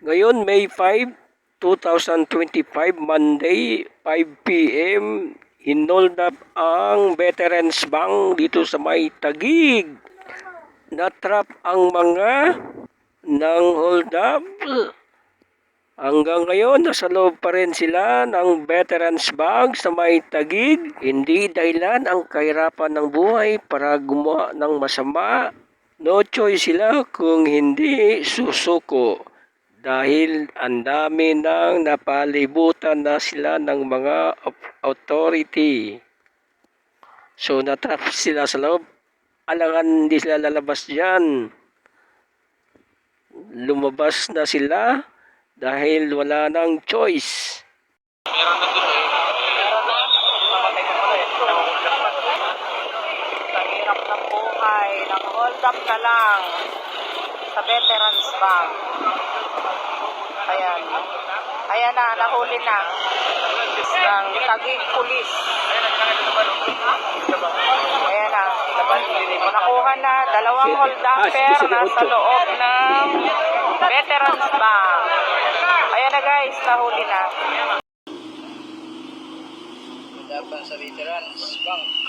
Ngayon, May 5, 2025, Monday, 5 p.m., hinold up ang Veterans Bank dito sa may Tagig. Natrap ang mga ng hold up. Hanggang ngayon, nasa loob pa rin sila ng Veterans Bank sa may Tagig. Hindi dahilan ang kahirapan ng buhay para gumawa ng masama. No choice sila kung hindi susuko dahil ang dami nang napalibutan na sila ng mga au- authority. So natrap sila sa loob. Alangan hindi sila lalabas dyan. Lumabas na sila dahil wala nang choice. Sa hirap ng buhay, nang hold up ka lang sa Veterans Bank. Ayan. Na, nahuli na. Ng Tagig Police. Ayan na. Nakuha na, dalawang hold Ah, nasa loob ng Veterans Bank. Ayan na guys, nahuli na. Dapat sa Veterans Bank.